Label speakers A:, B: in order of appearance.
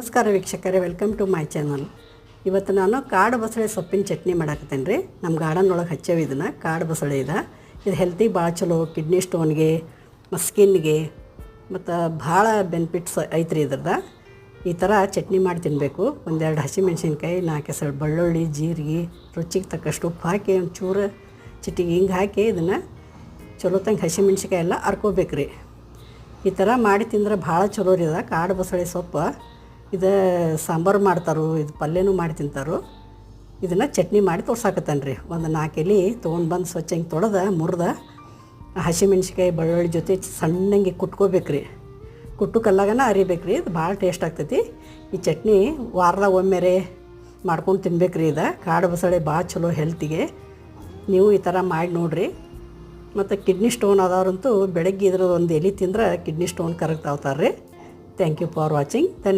A: ನಮಸ್ಕಾರ ವೀಕ್ಷಕರೇ, welcome to my channel. ಇವತ್ತು ನಾನು ಕಾಡು ಬಸಳೆ ಸೊಪ್ಪಿನ ಚಟ್ನಿ ಮಾಡಾಕತ್ತೇನೆ ರೀ. ನಮ್ಮ ಗಾರ್ಡನ್ ಒಳಗೆ ಹಚ್ಚೇವಿ ಇದನ್ನು, ಕಾಡು ಬಸಳೆ ಇದೆ. ಇದು ಹೆಲ್ತಿಗೆ ಭಾಳ ಚಲೋ ಕಿಡ್ನಿ ಸ್ಟೋನ್ಗೆ ಸ್ಕಿನ್ಗೆ ಮತ್ತು ಭಾಳ ಬೆನಿಫಿಟ್ಸ್ ಐತ್ರಿ ಇದ್ರದ ಈ ಥರ ಚಟ್ನಿ ಮಾಡಿ ತಿನ್ನಬೇಕು ಒಂದೆರಡು ಹಸಿಮೆಣ್ಸಿನ್ಕಾಯಿ, ನಾಲ್ಕು ಹೆಸರು ಬೆಳ್ಳುಳ್ಳಿ, ಜೀರಿಗೆ, ರುಚಿಗೆ ತಕ್ಕಷ್ಟು ಉಪ್ಪು ಹಾಕಿ, ಒಂಚೂರು ಚೂರು ಚಿಟಿಗೆ ಹಿಂಗೆ ಹಾಕಿ ಇದನ್ನು ಚಲೋ ತಂಗೆ ಹಸಿಮೆಣ್ಸಿನ್ಕಾಯಿ ಎಲ್ಲ ಅರ್ಕೋಬೇಕು ರೀ ಈ ಥರ ಮಾಡಿ ತಿಂದ್ರೆ ಭಾಳ ಚಲೋ ರೀ ಅದ ಕಾಡು ಬಸಳೆ ಸೊಪ್ಪು. ಇದು ಸಾಂಬಾರು ಮಾಡ್ತಾರೋ, ಇದು ಪಲ್ಯನೂ ಮಾಡಿ ತಿಂತಾರೋ, ಇದನ್ನು ಚಟ್ನಿ ಮಾಡಿ ತೋರ್ಸಾಕತ್ತಾನೆ ರೀ ಒಂದು ನಾಲ್ಕು ಎಲೆ ತೊಗೊಂಡು ಬಂದು ಸ್ವಚ್ಛ ಹಿಂಗೆ ತೊಳೆದ, ಮುರಿದ ಹಸಿಮೆಣ್ಸಿಕಾಯಿ ಬೆಳ್ಳುಳ್ಳಿ ಜೊತೆ ಸಣ್ಣಂಗೆ ಕುಟ್ಕೋಬೇಕು ರೀ ಕುಟ್ಟು ಕಲ್ಲಾಗನ ಅರಿಬೇಕು ರೀ ಇದು ಭಾಳ ಟೇಸ್ಟ್ ಆಗ್ತೈತಿ. ಈ ಚಟ್ನಿ ವಾರದಾಗ ಒಮ್ಮೆರೆ ಮಾಡ್ಕೊಂಡು ತಿನ್ಬೇಕು ರೀ ಇದು. ಕಾಡು ಬಸಳೆ ಭಾಳ ಚಲೋ ಹೆಲ್ತಿಗೆ. ನೀವು ಈ ಥರ ಮಾಡಿ ನೋಡಿರಿ. ಮತ್ತು ಕಿಡ್ನಿ ಸ್ಟೋನ್ ಆದವ್ರಂತೂ ಬೆಳಗ್ಗೆ ಇದ್ರ ಒಂದು ಎಲೆ ತಿಂದ್ರೆ ಕಿಡ್ನಿ ಸ್ಟೋನ್ ಕರಗ್ತಾವ್ತಾರೆ ರೀ thank you for watching. Dhanya